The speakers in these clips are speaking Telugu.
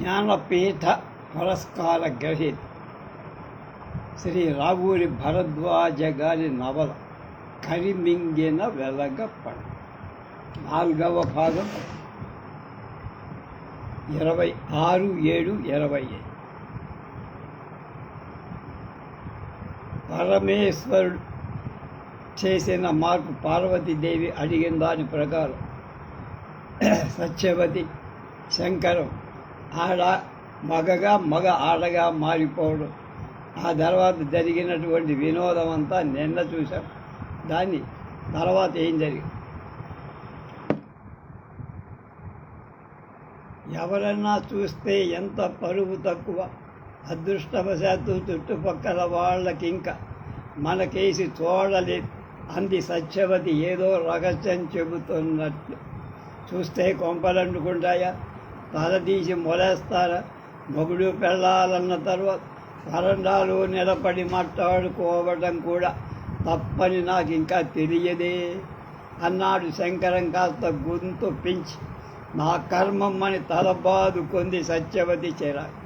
జ్ఞానపీఠ పురస్కార గ్రహీత శ్రీ రావూరి భరద్వాజ గారి నవల కరిమింగిన వెలగప్పడ నాలుగవ భాగం. ఇరవై ఆరు ఏడు ఇరవై ఐదు. పరమేశ్వరుడు చేసిన మార్పు పార్వతీదేవి అడిగిన దాని ప్రకారం. సత్యవతి శంకరం ఆడ మగగా మగ ఆడగా మారిపోవడం ఆ తర్వాత జరిగినటువంటి వినోదం అంతా నిన్న చూసాం దాన్ని తర్వాత ఏం జరిగింది ఎవరన్నా చూస్తే ఎంత పరువు తక్కువ? అదృష్టవశాత్తు చుట్టుపక్కల వాళ్ళకి ఇంకా మనకేసి చూడలేదు అంది సత్యవతి ఏదో రహస్యం చెబుతున్నట్లు. చూస్తే కొంపలంటుకుంటాయా తలదీసి మొలేస్తారా? మొగుడు పెళ్ళాలన్న తర్వాత వరండాలు నిలబడి మాట్లాడుకోవడం కూడా తప్పని నాకు ఇంకా తెలియదే. అన్నాడు శంకరం కాస్త గొంతు పెంచి. నా కర్మమ్మని తలబాదుకుంది సత్యవతి చిరాకు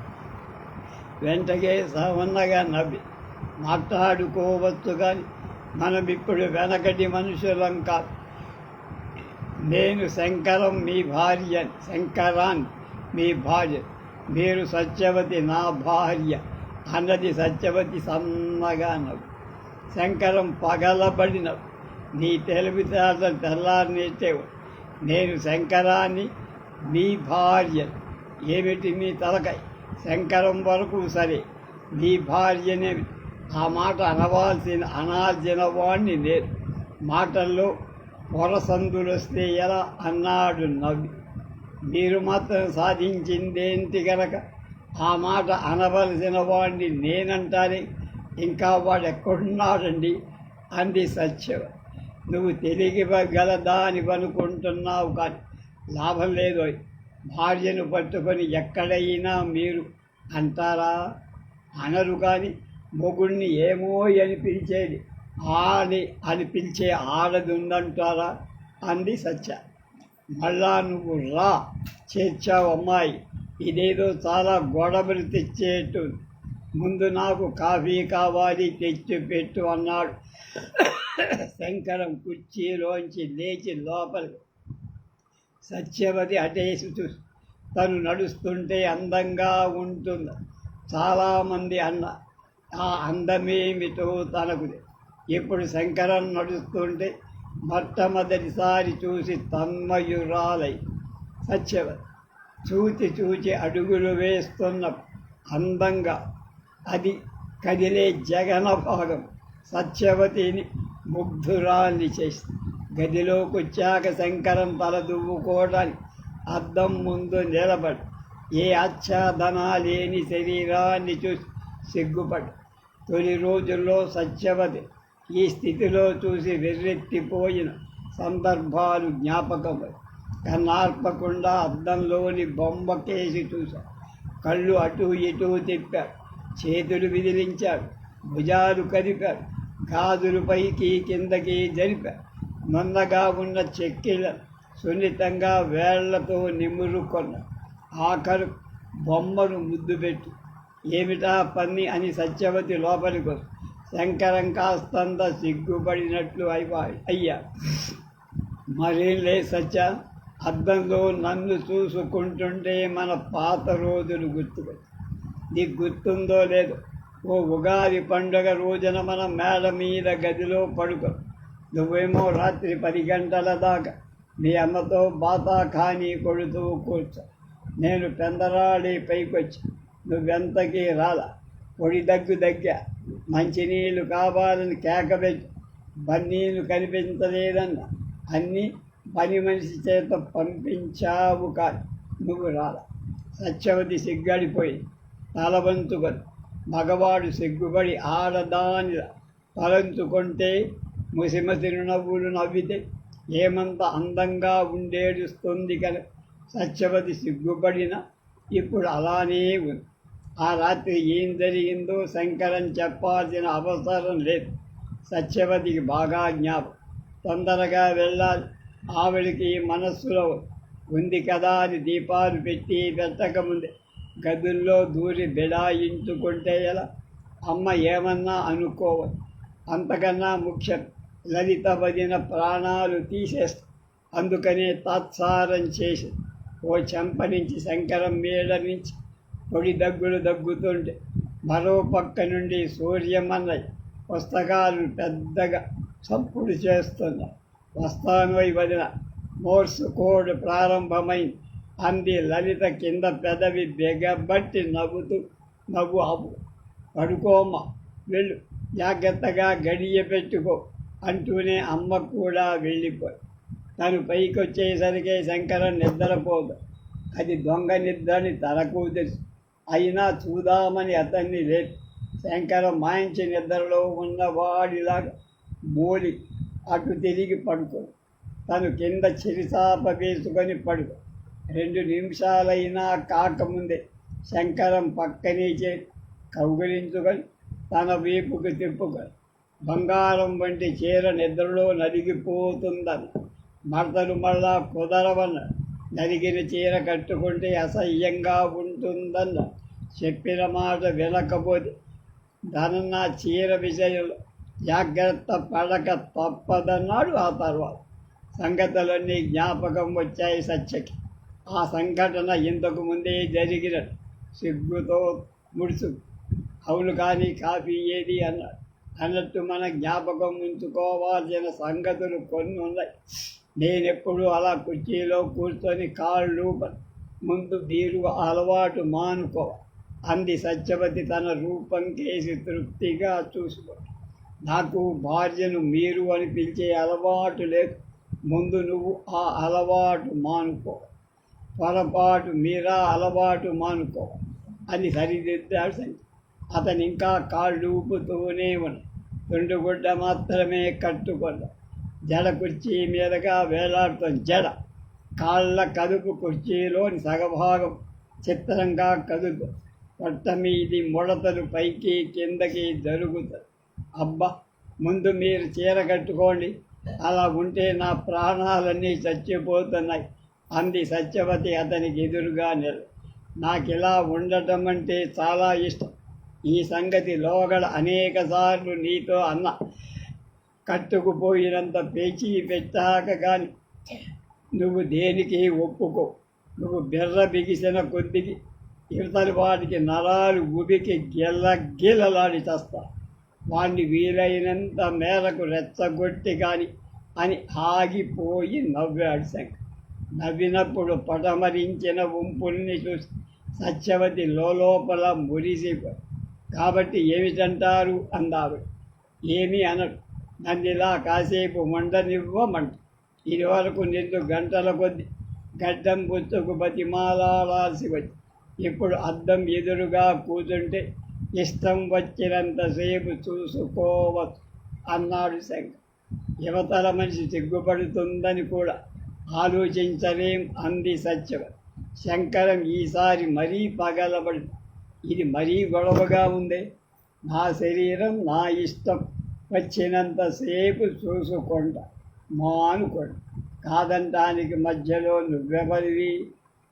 వెంటనే సవన్నగా నవ్వి. మాట్లాడుకోవచ్చు కానీ మనం ఇప్పుడు వెనకటి మనుషులం కాదు. నేను శంకరం మీ భార్య శంకరాన్. మీ భార్య మీరు సత్యవతి నా భార్య అన్నది సత్యవతి సన్నగా నవ్వు శంకరం పగలబడినవు నీ తెలివితేటలు తెల్లారినేటేవు నేను శంకరాన్ని మీ భార్య ఏమిటి మీ తలకై శంకరం వరకు సరే మీ భార్యనే ఆ మాట అనవాల్సిన అనాల్సిన వాణ్ణి నేను. మాటల్లో పొరసందులు వస్తే ఎలా అన్నాడు నవ్వి. మీరు మాత్రం సాధించిందేంటి గనక ఆ మాట అనవలసిన వాడిని నేనంటానే ఇంకా వాడు ఎక్కడున్నాడండి అంది సత్యం నువ్వు తెలియగలదా అని అనుకుంటున్నావు కానీ లాభం లేదు. భార్యను పట్టుకొని ఎక్కడైనా మీరు అంటారా? అనరు కానీ మొగుడిని ఏమో అని పిలిచేది ఆని అని పిలిచే ఆడదుందంటారా? అంది సత్య. మళ్ళా నువ్వు రా చేర్చావు అమ్మాయి ఇదేదో చాలా గొడవలు తెచ్చేట్టు. ముందు నాకు కాఫీ కావాలి తెచ్చి పెట్టు అన్నాడు. శంకరం కుర్చీలోంచి లేచి లోపలికి సత్యవతి అటేసి చూసి తను నడుస్తుంటే అందంగా ఉంటుంది. చాలామంది అన్న ఆ అందమేమిటో తనకు ఇప్పుడు శంకరం నడుస్తుంటే మొట్టమొదటిసారి చూసి తన్మయురాలై సత్యవతి చూచి చూచి అడుగులు వేస్తున్న అందంగా అది కదిలే జగన భాగం సత్యవతిని ముగ్ధురాల్ని చేసి గదిలోకొచ్చాక శంకరం తల దువ్వుకోవడానికి అద్దం ముందు నిలబడి ఏ ఆచ్ఛాదన లేని శరీరాన్ని చూసి సిగ్గుపడి తొలి రోజుల్లో సత్యవతి ఈ స్థితిలో చూసి వెర్రెత్తిపోయిన సందర్భాలు జ్ఞాపకం. కన్నార్పకుండా అద్దంలోని బొమ్మ కేసి చూశాడు కళ్ళు అటు ఇటు తిప్పాడు చేతులు విదిలించాడు. భుజాలు కదిపాడు గాజులు పైకి కిందకి జరిపాడు మందగా ఉన్న చెక్కిల సున్నితంగా వేళ్ళతో నిమురుకొన్న ఆఖరు బొమ్మను ముద్దు పెట్టి. ఏమిటా పన్ని అని సత్యవతి లోపలికి వస్తుంది శంకరం కాస్తంత సిగ్గుపడినట్లు అయిపోయి అయ్యా. మరేం లే సత్య. అద్దంలో నన్ను చూసుకుంటుంటే మన పాత రోజులు గుర్తుకొచ్చి నీకు గుర్తుందో లేదో. ఓ ఉగాది పండుగ రోజున మన మేడ మీద గదిలో పడుకో నువ్వేమో రాత్రి పది గంటల దాకా మీ అమ్మతో బాతా ఖానీ కొడుతూ కూర్చో. నేను పెందరాడి పైకొచ్చి నువ్వెంతకీ రాలా? పొడి దగ్గు దగ్గా. మంచినీళ్ళు కావాలని కేకబెట్టి బన్నీళ్ళు కనిపించలేదన్న. అన్నీ పని మనిషి చేత పంపించావు కాదు. నువ్వు రాల. సత్యవతి సిగ్గడిపోయి తలవంతుకొని మగవాడు సిగ్గుపడి ఆడదాని తలంచుకుంటే ముసిమ తిరునవ్వులు నవ్వితే ఏమంత అందంగా ఉండేడుస్తుంది కదా. సత్యవతి సిగ్గుపడిన ఇప్పుడు అలానే ఉంది. ఆ రాత్రి ఏం జరిగిందో శంకరం చెప్పాల్సిన అవసరం లేదు. సత్యవతికి బాగా జ్ఞాపం తొందరగా వెళ్ళాలి. ఆవిడికి మనస్సులో ఉంది కదా అని దీపాలు పెట్టి పెట్టకముందే గదుల్లో దూరి బిడాయించుకుంటే ఎలా? అమ్మ ఏమన్నా అనుకోవద్దు అంతకన్నా ముఖ్యం లలిత వదిన ప్రాణాలు తీసేస్తా. అందుకనే తాత్సారం చేసి ఓ చెంప నుంచి శంకరం మేడ నుంచి పొడి దగ్గులు దగ్గుతుంటే మరో పక్క నుండి సూర్యమన్నయ్య పుస్తకాలు పెద్దగా చప్పుడు చేస్తున్నా వస్తానోయ్ వదిన. మోర్స్ కోడ్ ప్రారంభమైంది అంది లలిత కింద పెదవి బిగబట్టి నవ్వుతూ నవ్వు ఆపు. పడుకోమ్మ. వెళ్ళు. జాగ్రత్తగా గడియ పెట్టుకో అంటూనే అమ్మ కూడా వెళ్ళిపోయి. తను పైకి వచ్చేసరికి శంకరం నిద్రపోదు. అది దొంగ నిద్రని తనకు తెలుసు అయినా చూదామని అతన్ని లే శంకరం మాయించి నిద్రలో ఉన్నవాడిలాగా మూలి అటు తిరిగి పడుకో. తను కింద చిరిసాప వేసుకొని పడుకో. రెండు నిమిషాలైనా కాకముందే శంకరం పక్కనే చే కౌగిలించుకొని తన వీపుకు తిప్పుకొని బంగారం వంటి చీర నిద్రలో నలిగిపోతుందని మరతలు మళ్ళా కుదరవన్నాడు నలిగిన చీర కట్టుకుంటే అసహ్యంగా ఉంటుందన్న చెప్పిన మాట వినకపోతే ధనన్న చీర విషయంలో జాగ్రత్త పడక తప్పదన్నాడు ఆ తర్వాత. సంగతులన్నీ జ్ఞాపకం వచ్చాయి సత్యకి. ఆ సంఘటన ఇంతకు ముందే జరిగిన సిగ్గుతో ముడుచు. అవును కానీ కాఫీ ఏది అన్నాడు అన్నట్టు మన జ్ఞాపకం ఉంచుకోవాల్సిన సంగతులు కొన్ని ఉన్నాయి నేనెప్పుడు అలా కుర్చీలో కూర్చొని కాళ్ళు ముందు బీరు అలవాటు మానుకో అంది సత్యవతి తన రూపం కేసి తృప్తిగా చూసుకో నాకు భార్యను మీరు అని పిలిచే అలవాటు లేదు. ముందు నువ్వు ఆ అలవాటు మానుకో. పొరపాటు మీరా అలవాటు మానుకో అని సరిదిద్దాడు సంచి అతను ఇంకా కాళ్ళు ఊపుతూనే ఉన్నాడు తుండుగుడ్డ మాత్రమే కట్టుకున్నాడు. జడ కుర్చీ మీదగా వేలాడుతుంది జడ. కాళ్ళ కదుపు కుర్చీలోని సగభాగం చిత్రంగా కదుపు. పొట్ట మీది ముడతలు పైకి కిందకి జరుగుతాయి అబ్బా ముందు మీరు చీర కట్టుకోండి. అలా ఉంటే నా ప్రాణాలన్నీ చచ్చిపోతున్నాయి అంది సత్యవతి అతనికి ఎదురుగా నిల. నాకు ఇలా ఉండటం అంటే చాలా ఇష్టం. ఈ సంగతి లోగడ అనేకసార్లు నీతో అన్న. కట్టుకుపోయినంత పేచీ పెట్టాక కానీ నువ్వు దేనికి ఒప్పుకో. నువ్వు బెర్ర బిగిసిన కొద్దికి ఇవతలి వాటికి నరాలు ఉబికి గిల్ల గిల్లలాడి చస్తా. వాణ్ణి వీలైనంత మేరకు రెచ్చగొట్టి కానీ అని ఆగిపోయి నవ్వాడు శంకర్ నవ్వినప్పుడు పటమరించిన ఉంపుల్ని చూసి సత్యవతి లోపల మురిసిపోయి కాబట్టి ఏమిటంటారు అన్నారు ఏమీ అనడు నన్ను ఇలా కాసేపు మండనివ్వమంట ఇదివరకు నిన్ను గంటల కొద్ది గడ్డం పుచ్చుకు బతిమాలాడాల్సి వచ్చి ఇప్పుడు అద్దం ఎదురుగా కూర్చుంటే ఇష్టం వచ్చినంతసేపు చూసుకోవచ్చు అన్నాడు శంకర్ యువతల మనిషి సిగ్గుపడుతుందని కూడా ఆలోచించలేం అంది సత్యం శంకరం ఈసారి మరీ పగలబడి ఇది మరీ గొడవగా ఉంది? నా శరీరం నా ఇష్టం వచ్చినంతసేపు చూసుకుంటా. మానుకోండి కాదంటానికి మధ్యలో నువ్వెవరివి?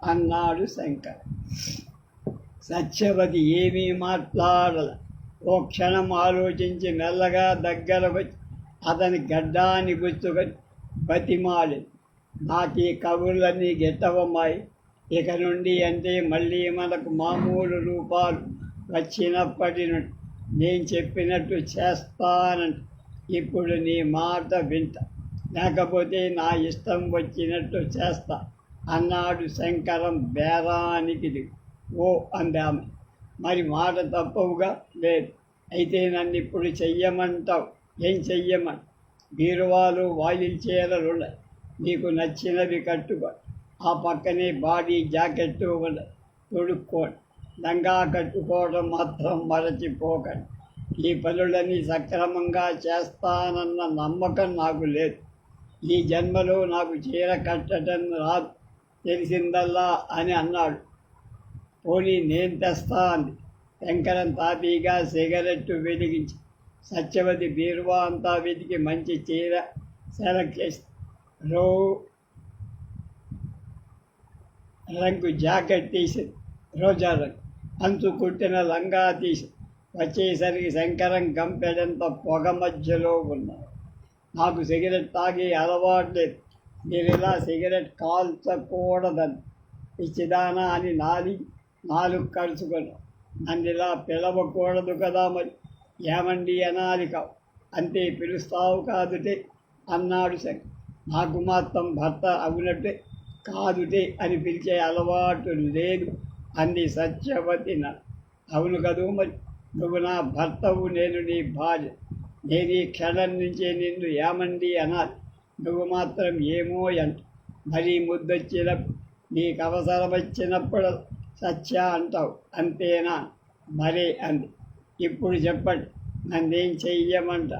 అన్నాడు శంకర్. సత్యవతి ఏమీ మాట్లాడల. ఓ క్షణం ఆలోచించి మెల్లగా దగ్గర వచ్చి అతని గడ్డాన్ని గుర్తుకొని బతిమాలి నాకు ఈ కబుర్లన్నీ గెట్టవమ్మాయి. ఇక నుండి అంటే మళ్ళీ మనకు మామూలు రూపాలు వచ్చినప్పటి నుండి నేను చెప్పినట్టు చేస్తానంట. ఇప్పుడు నీ మాట వింట. లేకపోతే నా ఇష్టం వచ్చినట్టు చేస్తా. అన్నాడు శంకరం బేరానికి ఓ అందామె మరి మాట తప్పవుగా? లేదు. అయితే నన్ను ఇప్పుడు చెయ్యమంటావు. ఏం చెయ్యమని? బీరువాలు వాయిల్ చీరలు ఉన్నాయి. నీకు నచ్చినవి కట్టుకో. ఆ పక్కనే బాడీ జాకెట్టు తొడుక్కోండి లంగా కట్టుకోవడం మాత్రం మరచిపోకండి. ఈ పనులని సక్రమంగా చేస్తానన్న నమ్మకం నాకు లేదు. ఈ జన్మలో నాకు చీర కట్టడం రాదు. తెలిసిందల్లా అని అన్నాడు. పోనీ నేను తెస్తా అంది. శంకరం తాపీగా సిగరెట్టు వెలిగించి సత్యవతి బీరువా అంతా వెతికి మంచి చీర సెలెక్ట్ చేసి రో రంగు జాకెట్ తీసి రోజా రంగు. అంచు కుట్టిన లంగా తీసి వచ్చేసరికి శంకరం గంపెడంత పొగ మధ్యలో ఉన్నారు నాకు సిగరెట్ తాగి అలవాటు లేదు. మీరు ఇలా సిగరెట్ కాల్చకూడదని ఇచ్చిదానా అని నాలి నాలుగు కలుసుకొని నన్ను ఇలా పిలవకూడదు కదా మరి? ఏమండి అనాలి కావు అంతే పిలుస్తావు కాదుటే అన్నాడు శంకర్. నాకు మాత్రం భర్త అవునట్టే కాదుటే అని పిలిచే అలవాటు లేదు. అంది సత్యవతి అవును కదూ మరి? నువ్వు నా భర్తవు నేను నీ భార్య. నేను ఈ క్షణం నుంచే నిన్ను ఏమండి అనాలి? నువ్వు మాత్రం ఏమో అంట. మరీ ముద్దొచ్చిన నీకు అవసరం వచ్చినప్పుడు సత్య అంటావు. అంతేనా? మరే అంది. ఇప్పుడు చెప్పండి నన్నేం చెయ్యమంట?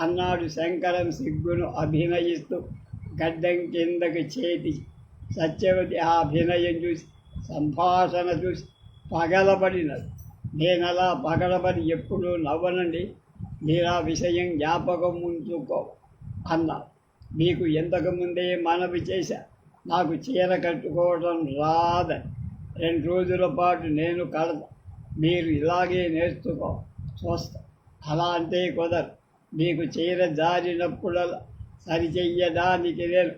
అన్నాడు శంకరం సిగ్గును అభినయిస్తూ గడ్డం కిందకు చేతి. సత్యవతి ఆ అభినయం చూసి సంభాషణ చూసి పగలబడినది. నేను అలా పగలబడి ఎప్పుడూ నవ్వనండి. మీరు ఆ విషయం జ్ఞాపకం ఉంచుకో అన్నా. మీకు ఇంతకుముందే మనవి చేశా. నాకు చీర కట్టుకోవడం రాదని. రెండు రోజుల పాటు నేను కడతా. మీరు ఇలాగే నేర్చుకో చూస్తా. అలా అంటే కుదరు మీకు చీర జారినప్పుడల్లా సరిచెయ్యడానికి నేను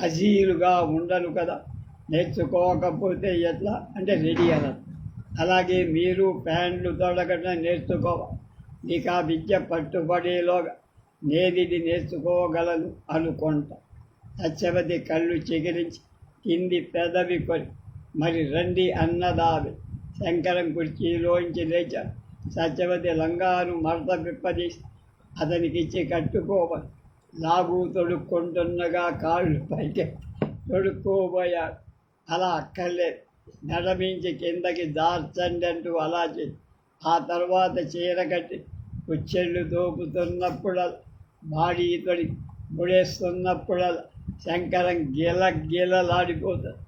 అజీలుగా ఉండను కదా. నేర్చుకోకపోతే ఎట్లా? అంటే రెడీ అన్నారు. అలాగే మీరు ప్యాంట్లు తొడగటం నేర్చుకోవాలి నీకు ఆ విద్య పట్టుబడేలోగా నేదిది నేర్చుకోగలను అనుకుంటా. సత్యవతి కళ్ళు చిగిరించి కింది పెదవి కొని మరి రండి అన్నదావి శంకరం కుర్చీలోంచి లేచాడు. సత్యవతి లంగాను మడత విప్పదీసి అతనికిచ్చి కట్టుకోవాలి. లాగు తొడుక్కుంటున్నగా కాళ్ళు పైకి తొడుక్కోబోయాడు. అలా అక్కర్లేదు. నడమించి కిందకి దార్చండి అంటూ అలా చేసి ఆ తర్వాత చీర కట్టి కుచ్చెళ్ళు దోపుతున్నప్పుడు బాడీ తొడి ముడేస్తున్నప్పుడు శంకరం గిల గిలలాడిపోతాడు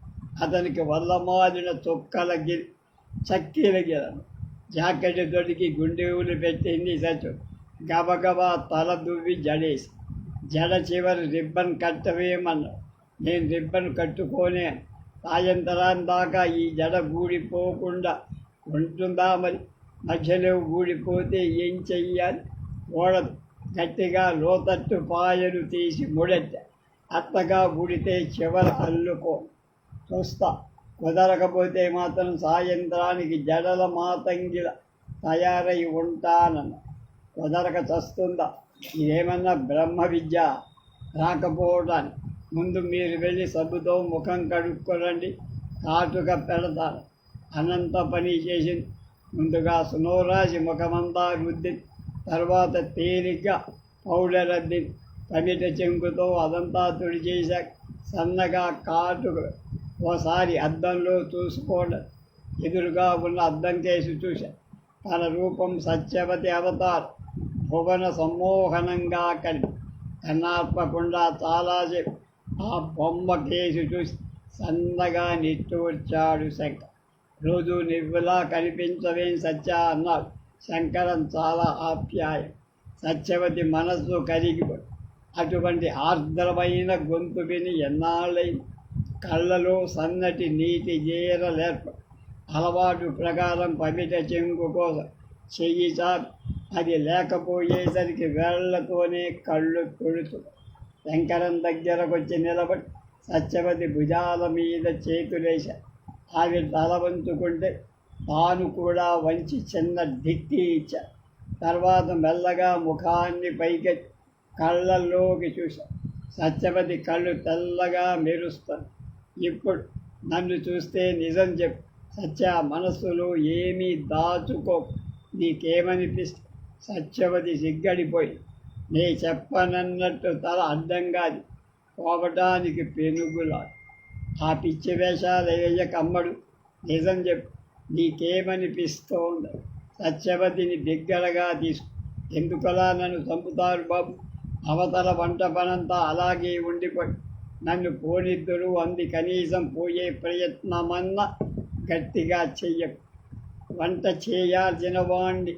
అతనికి వల్లమాదిన తొక్కల గిరి చక్కీల గిలను జాకెట్ తొడికి గుండెవులు పెట్టింది సచ్చు గబగబా తల దువ్వి జడేసి జడ చివరి రిబ్బన్ కట్టవేమన్నా నేను రిబ్బన్ కట్టుకోనే సాయంత్రం దాకా ఈ జడ గూడిపోకుండా ఉంటుందా మరి? మధ్యలో ఊడిపోతే ఏం చెయ్యాలి? ఓడదు. గట్టిగా లోతట్టు పాయలు తీసి ముడెట్ట అత్తగా గుడితే చివర అల్లుకో. చూస్తా. కుదరకపోతే మాత్రం సాయంత్రానికి జడల మాతంగిల తయారై ఉంటానన్న కుదరక చస్తుందా? ఇదేమన్నా బ్రహ్మ విద్య రాకపోవటానికి. ముందు మీరు వెళ్ళి సబ్బుతో ముఖం కడుక్కోరండి. కాటుక పెడతారు. అనంత పని చేసింది ముందుగా సునోరాజి ముఖమంతా రుద్ది తర్వాత తేలిగ్గా పౌడర్ అద్ది పమిట చెంకుతో అదంతా తుడిచేశాక సన్నగా కాటుక ఓసారి అద్దంలో చూసుకోవడం ఎదురుగా ఉన్న అద్దం కేసు చూశా తన రూపం సత్యవతి అవతార్. భువన సమ్మోహనంగా కలిపి కన్నార్పకుండా చాలాసేపు ఆ బొమ్మ కేసు చూసి సన్నగా నిట్టూర్చాడు శంకర్. రోజు నువ్వులా కనిపించవేం సత్య అన్నాడు. శంకరం చాలా ఆప్యాయం. సత్యవతి మనస్సు కరిగిపోయి అటువంటి ఆర్ద్రమైన గొంతు విని ఎన్నాళ్ళైంది? కళ్ళలో సన్నటి నీటి జీరలేర్ప అలవాటు ప్రకారం పమిట చెంగు కోసం చెయ్యి చాపి అది లేకపోయేసరికి వేళ్ళతోనే కళ్ళు తుడుతు శంకరం దగ్గరకు వచ్చి నిలబడి సత్యవతి భుజాల మీద చేతులేశ ఆమె తల వంచుకుంటే తాను కూడా వంచి చిన్న దిక్కి ఇచ్చా. తర్వాత మెల్లగా ముఖాన్ని పైకెత్తి కళ్ళల్లోకి చూశా. సత్యవతి కళ్ళు తెల్లగా మెరుస్తాను ఇప్పుడు నన్ను చూస్తే నిజం చెప్పు. సత్య మనస్సులో ఏమీ దాచుకో. నీకేమనిపిస్తే సత్యవతి సిగ్గడిపోయి నీ చెప్పనన్నట్టు తల అడ్డంగా పోవటానికి పెనుగులా ఆ పిచ్చి వేషాలు వేయకమ్మడు నిజం చెప్పు నీకేమనిపిస్తోంది? సత్యవతిని దగ్గరగా తీసుకు ఎందుకలా నన్ను చంపుతారు బాబు? అవతల వంట పనంతా అలాగే ఉండిపోయి నన్ను పోనిద్దురు అంది కనీసం పోయే ప్రయత్నమన్నా గట్టిగా చెయ్యకు. వంట చేయాల్సిన వాణ్ణి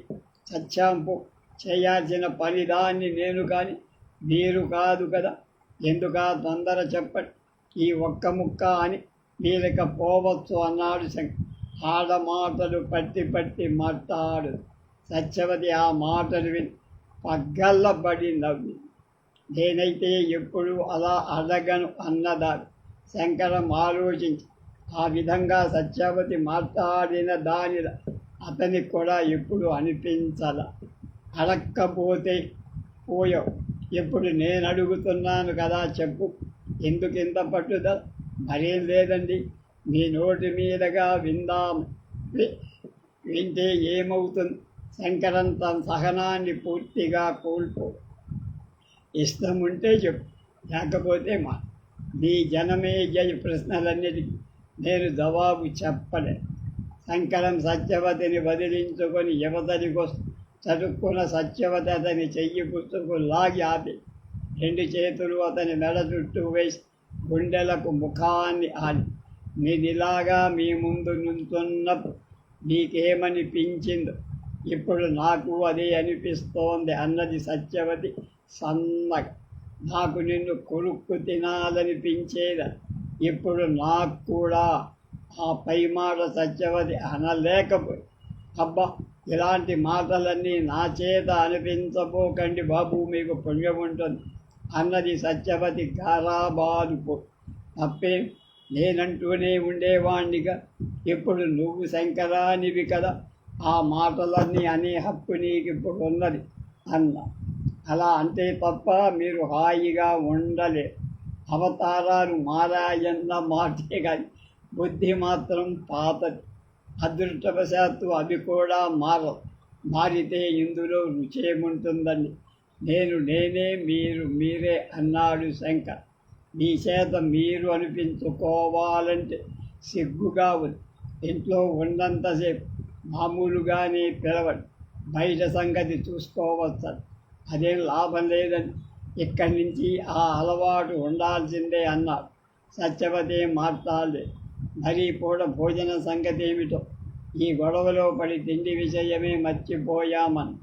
సత్యాంపు చేయాల్సిన పనిదాన్ని నేను కానీ మీరు కాదు కదా. ఎందుకా తొందర చెప్పండి. ఈ ఒక్క ముక్క అని మీరిక పోవచ్చు అన్నాడు శంకర్ ఆడమాటలు పట్టి పట్టి మాట్లాడు. సత్యవతి ఆ మాటలు విని పగ్గల్లబడి నవ్వి నేనైతే ఎప్పుడు అలా అడగను అన్నదాడు శంకరం ఆలోచించి ఆ విధంగా సత్యవతి మాట్లాడిన దాని అతనికి కూడా ఎప్పుడు అనిపించాల. అడక్కపోతే పోయావు ఇప్పుడు నేను అడుగుతున్నాను కదా చెప్పు. ఎందుకు ఇంత పట్టుదల? మరేం లేదండి. మీ నోటి మీదగా విందాం. వింటే ఏమవుతుంది? శంకరం తన సహనాన్ని పూర్తిగా కోల్పో. ఇష్టం ఉంటే చెప్పు. లేకపోతే మా మీ జనమే జయ ప్రశ్నలన్నిటికీ నేను జవాబు చెప్పలే. శంకరం సత్యవతిని వదిలించుకొని యువతనికొస్తూ చదువుకున్న సత్యవతి అతని చెయ్యి పుచ్చుకు లాగి ఆపి రెండు చేతులు అతని మెడ చుట్టూ వేసి గుండెలకు ముఖాన్ని ఆడి నేనిలాగా మీ ముందు నుంచున్నప్పుడు నీకేమనిపించిందో ఇప్పుడు నాకు అదే అనిపిస్తోంది అన్నది సత్యవతి సన్నగా. నాకు నిన్ను కొరుక్కు తినాలనిపించేదా ఇప్పుడు నాకు కూడా ఆ పై మాట సత్యవతి అనలేకపోయి అబ్బా ఇలాంటి మాటలన్నీ నా చేత అనిపించబోకండి బాబు మీకు పుణ్యం ఉంటుంది. అన్నది సత్యవతి గారాబాదుపో తప్పే నేనంటూనే ఉండేవాణ్ణిగా ఇప్పుడు నువ్వు శంకరానివి కదా ఆ మాటలన్నీ అనే హక్కు నీకు ఇప్పుడు ఉన్నది అన్న. అలా అంటే తప్ప మీరు హాయిగా ఉండలే. అవతారాలు మారాయన్న మాటే కానీ బుద్ధి మాత్రం పాతది. అదృష్టవశాత్తు అవి కూడా మారవు. మారితే ఇందులో రుచేముంటుందని నేను నేనే మీరు మీరే అన్నాడు శంకర్. మీ చేత మీరు అనిపించుకోవాలంటే సిగ్గుగా ఉంది. ఇంట్లో ఉన్నంతసేపు మామూలుగానే పిలవండి. బయట సంగతి చూసుకోవచ్చు అదేం లాభం లేదని ఇక్కడి నుంచి ఆ అలవాటు ఉండాల్సిందే అన్నారు సత్యవతి మాట్లాడలేదు. మరీ పూట భోజన సంగతి ఏమిటో. ఈ గొడవలో పడి తిండి విషయమే మర్చిపోయామని.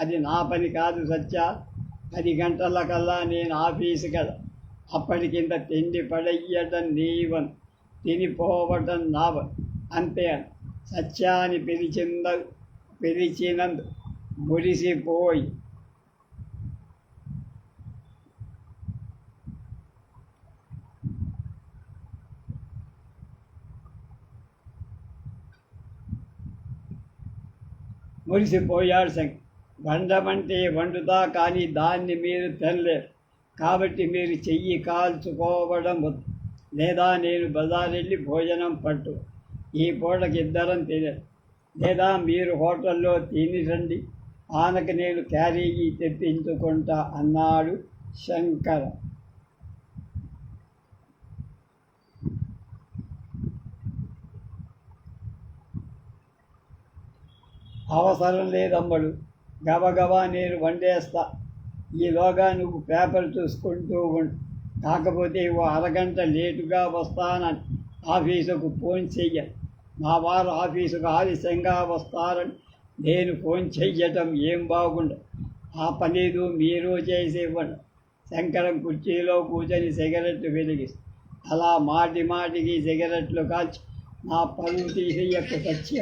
అది నా పని కాదు సత్య. పది గంటలకల్లా నేను ఆఫీసు కదా. అప్పటికింత తిండి పడయ్యటం నీవన్. తినిపోవటం నావన్. అంతే అని. సత్యాన్ని పిలిచింద పిలిచినందు మురిసిపోయి మురిసిపోయాడు శంకర్ వండమంటే వండుతా కానీ దాన్ని మీరు తినలేరు. కాబట్టి మీరు చెయ్యి కాల్చుకోవడం వద్దు. లేదా నేను బజారెళ్ళి భోజనం పట్టు. ఈ పూటకి ఇద్దరం తినరు. లేదా మీరు హోటల్లో తిని రండి. ఆనకు నేను క్యారేజీ తెప్పించుకుంటా అన్నాడు శంకర. అవసరం లేదమ్మడు. గబగబా నేను వండేస్తా. ఈలోగా నువ్వు పేపర్ చూసుకుంటూ ఉండు. కాకపోతే ఓ అరగంట లేటుగా వస్తానని ఆఫీసుకు ఫోన్ చెయ్య. మా వారు ఆఫీసుకు ఆలస్యంగా వస్తారని నేను ఫోన్ చెయ్యటం ఏం బాగుండదు ఆ పనిదు మీరు చేసి ఇవ్వండి. శంకరం కుర్చీలో కూర్చొని సిగరెట్లు వెలిగిస్తూ అలా మాటి మాటికి సిగరెట్లు కాల్చి నా పరువు తీసేయకు సత్య.